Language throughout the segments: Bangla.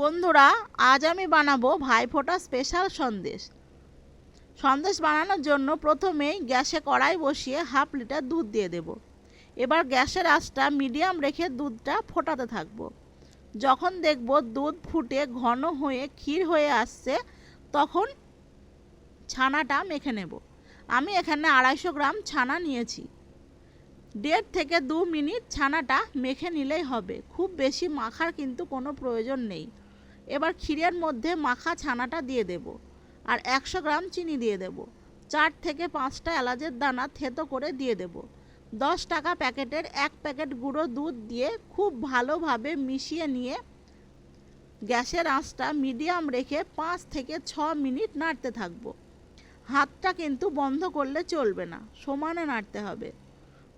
বন্ধুরা, আজ আমি বানাবো ভাইফোঁটা স্পেশাল সন্দেশ। সন্দেশ বানানোর জন্য প্রথমেই গ্যাসে কড়াই বসিয়ে হাফ লিটার দুধ দিয়ে দেব। এবার গ্যাসের আঁচটা মিডিয়াম রেখে দুধটা ফোটাতে থাকব। যখন দেখব দুধ ফুটে ঘন হয়ে ক্ষীর হয়ে আসছে, তখন ছানাটা মেখে নেব। আমি এখানে আড়াইশো গ্রাম ছানা নিয়েছি। দেড় থেকে দু মিনিট ছানাটা মেখে নিলেই হবে। খুব বেশি মাখার কিন্তু কোনো প্রয়োজন নেই। এবার ক্ষীরের মধ্যে মাখা ছানাটা দিয়ে দেব আর একশো গ্রাম চিনি দিয়ে দেব। চার থেকে পাঁচটা এলাচের দানা থেতো করে দিয়ে দেব। দশ টাকা প্যাকেটের এক প্যাকেট গুঁড়ো দুধ দিয়ে খুব ভালোভাবে মিশিয়ে নিয়ে গ্যাসের আঁচটা মিডিয়াম রেখে পাঁচ থেকে ছ মিনিট নাড়তে থাকব। হাতটা কিন্তু বন্ধ করলে চলবে না, সমানে নাড়তে হবে।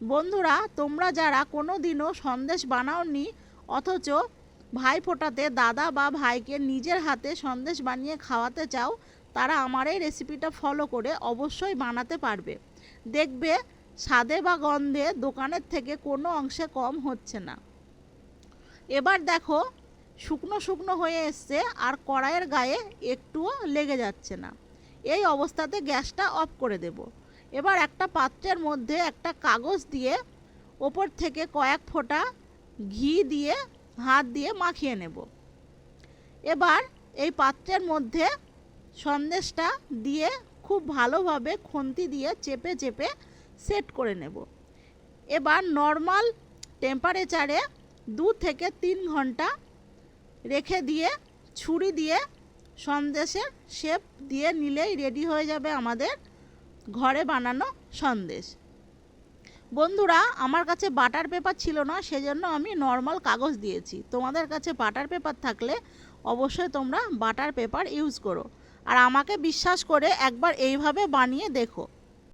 বন্ধুরা, তোমরা যারা কোনো দিনও সন্দেশ বানাওনি, অথচ ভাই ফোটাতে, দাদা বা ভাইকে নিজের হাতে সন্দেশ বানিয়ে খাওয়াতে চাও, তারা আমার এই রেসিপিটা ফলো করে অবশ্যই বানাতে পারবে। দেখবে, স্বাদে বা গন্ধে দোকানের থেকে কোনো অংশে কম হচ্ছে না। এবার দেখো, শুকনো শুকনো হয়ে এসছে আর কড়াইয়ের গায়ে একটুও লেগে যাচ্ছে না। এই অবস্থাতে গ্যাসটা অফ করে দেব। এবার একটা পাত্রের মধ্যে একটা কাগজ দিয়ে ওপর থেকে কয়েক ফোঁটা ঘি দিয়ে হাত দিয়ে মাখিয়ে নেব। এবার এই পাত্রের মধ্যে সন্দেশটা দিয়ে খুব ভালোভাবে খুন্তি দিয়ে চেপে চেপে সেট করে নেব। এবার নর্মাল টেম্পারেচারে দু থেকে তিন ঘণ্টা রেখে দিয়ে, ছুরি দিয়ে সন্দেশের শেপ দিয়ে নিলেই রেডি হয়ে যাবে আমাদের ঘরে বানানো সন্দেশ। বন্ধুরা, আমার কাছে বাটার পেপার ছিল না, সেজন্য আমি নর্মাল কাগজ দিয়েছি। তোমাদের কাছে বাটার পেপার থাকলে অবশ্যই তোমরা বাটার পেপার ইউজ করো। আর আমাকে বিশ্বাস করে একবার এইভাবে বানিয়ে দেখো।